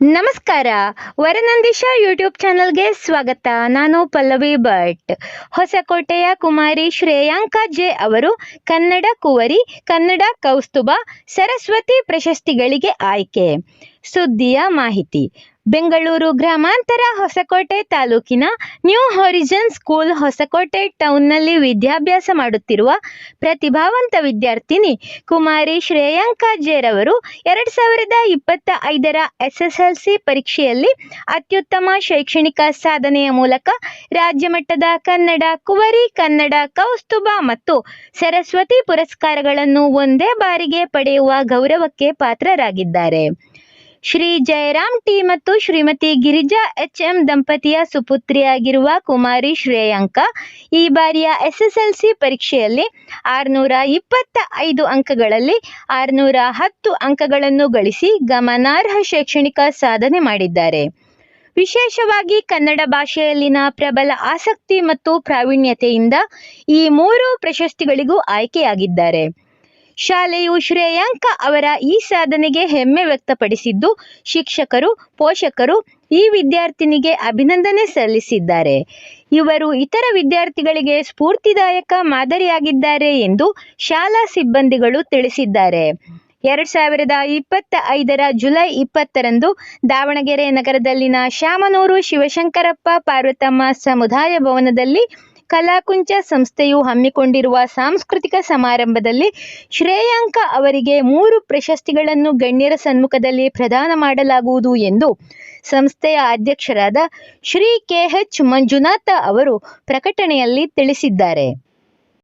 ನಮಸ್ಕಾರ. ವರನಂದಿಶ ಯೂಟ್ಯೂಬ್ ಚಾನಲ್ಗೆ ಸ್ವಾಗತ. ನಾನು ಪಲ್ಲವಿ ಭಟ್. ಹೊಸಕೋಟೆಯ ಕುಮಾರಿ ಶ್ರೇಯಾಂಕ ಜೆ ಅವರು ಕನ್ನಡ ಕುವರಿ, ಕನ್ನಡ ಕೌಸ್ತುಭ, ಸರಸ್ವತಿ ಪ್ರಶಸ್ತಿಗಳಿಗೆ ಆಯ್ಕೆ. ಸುದ್ದಿಯ ಮಾಹಿತಿ. ಬೆಂಗಳೂರು ಗ್ರಾಮಾಂತರ ಹೊಸಕೋಟೆ ತಾಲೂಕಿನ ನ್ಯೂ ಹಾರಿಜನ್ ಸ್ಕೂಲ್ ಹೊಸಕೋಟೆ ಟೌನ್ನಲ್ಲಿ ವಿದ್ಯಾಭ್ಯಾಸ ಮಾಡುತ್ತಿರುವ ಪ್ರತಿಭಾವಂತ ವಿದ್ಯಾರ್ಥಿನಿ ಕುಮಾರಿ ಶ್ರೇಯಾಂಕಾ ಜೇರವರು ಎರಡು ಸಾವಿರದ ಇಪ್ಪತ್ತ ಐದರ ಎಸ್ಎಸ್ಎಲ್ಸಿ ಪರೀಕ್ಷೆಯಲ್ಲಿ ಅತ್ಯುತ್ತಮ ಶೈಕ್ಷಣಿಕ ಸಾಧನೆಯ ಮೂಲಕ ರಾಜ್ಯಮಟ್ಟದ ಕನ್ನಡ, ಕುವರಿ, ಕನ್ನಡ, ಕೌಸ್ತುಭ ಮತ್ತು ಸರಸ್ವತಿ ಪುರಸ್ಕಾರಗಳನ್ನು ಒಂದೇ ಬಾರಿಗೆ ಪಡೆಯುವ ಗೌರವಕ್ಕೆ ಪಾತ್ರರಾಗಿದ್ದಾರೆ. ಶ್ರೀ ಜಯರಾಮ್ ಟಿ ಮತ್ತು ಶ್ರೀಮತಿ ಗಿರಿಜಾ ಎಚ್ ಎಂ ದಂಪತಿಯ ಸುಪುತ್ರಿಯಾಗಿರುವ ಕುಮಾರಿ ಶ್ರೇಯಾಂಕ ಈ ಬಾರಿಯ ಎಸ್ಎಸ್ಎಲ್ಸಿ ಪರೀಕ್ಷೆಯಲ್ಲಿ ಆರುನೂರ ಇಪ್ಪತ್ತ ಐದು ಅಂಕಗಳಲ್ಲಿ ಆರುನೂರ ಹತ್ತು ಅಂಕಗಳನ್ನು ಗಳಿಸಿ ಗಮನಾರ್ಹ ಶೈಕ್ಷಣಿಕ ಸಾಧನೆ ಮಾಡಿದ್ದಾರೆ. ವಿಶೇಷವಾಗಿ ಕನ್ನಡ ಭಾಷೆಯಲ್ಲಿನ ಪ್ರಬಲ ಆಸಕ್ತಿ ಮತ್ತು ಪ್ರಾವೀಣ್ಯತೆಯಿಂದ ಈ ಮೂರು ಪ್ರಶಸ್ತಿಗಳಿಗೂ ಆಯ್ಕೆಯಾಗಿದ್ದಾರೆ. ಶಾಲೆಯು ಶ್ರೇಯಾಂಕ ಅವರ ಈ ಸಾಧನೆಗೆ ಹೆಮ್ಮೆ ವ್ಯಕ್ತಪಡಿಸಿದ್ದು, ಶಿಕ್ಷಕರು, ಪೋಷಕರು ಈ ವಿದ್ಯಾರ್ಥಿನಿಗೆ ಅಭಿನಂದನೆ ಸಲ್ಲಿಸಿದ್ದಾರೆ. ಇವರು ಇತರ ವಿದ್ಯಾರ್ಥಿಗಳಿಗೆ ಸ್ಫೂರ್ತಿದಾಯಕ ಮಾದರಿಯಾಗಿದ್ದಾರೆ ಎಂದು ಶಾಲಾ ಸಿಬ್ಬಂದಿಗಳು ತಿಳಿಸಿದ್ದಾರೆ. ಎರಡ್ ಸಾವಿರದ ಇಪ್ಪತ್ತ ಐದರ ಜುಲೈ ಇಪ್ಪತ್ತರಂದು ದಾವಣಗೆರೆ ನಗರದಲ್ಲಿನ ಶಾಮನೂರು ಶಿವಶಂಕರಪ್ಪ ಪಾರ್ವತಮ್ಮ ಸಮುದಾಯ ಭವನದಲ್ಲಿ ಕಲಾಕುಂಚ ಸಂಸ್ಥೆಯು ಹಮ್ಮಿಕೊಂಡಿರುವ ಸಾಂಸ್ಕೃತಿಕ ಸಮಾರಂಭದಲ್ಲಿ ಶ್ರೇಯಾಂಕ ಅವರಿಗೆ ಮೂರು ಪ್ರಶಸ್ತಿಗಳನ್ನು ಗಣ್ಯರ ಸನ್ಮುಖದಲ್ಲಿ ಪ್ರದಾನ ಮಾಡಲಾಗುವುದು ಎಂದು ಸಂಸ್ಥೆಯ ಅಧ್ಯಕ್ಷರಾದ ಶ್ರೀ ಕೆಎಚ್ ಮಂಜುನಾಥ ಅವರು ಪ್ರಕಟಣೆಯಲ್ಲಿ ತಿಳಿಸಿದ್ದಾರೆ.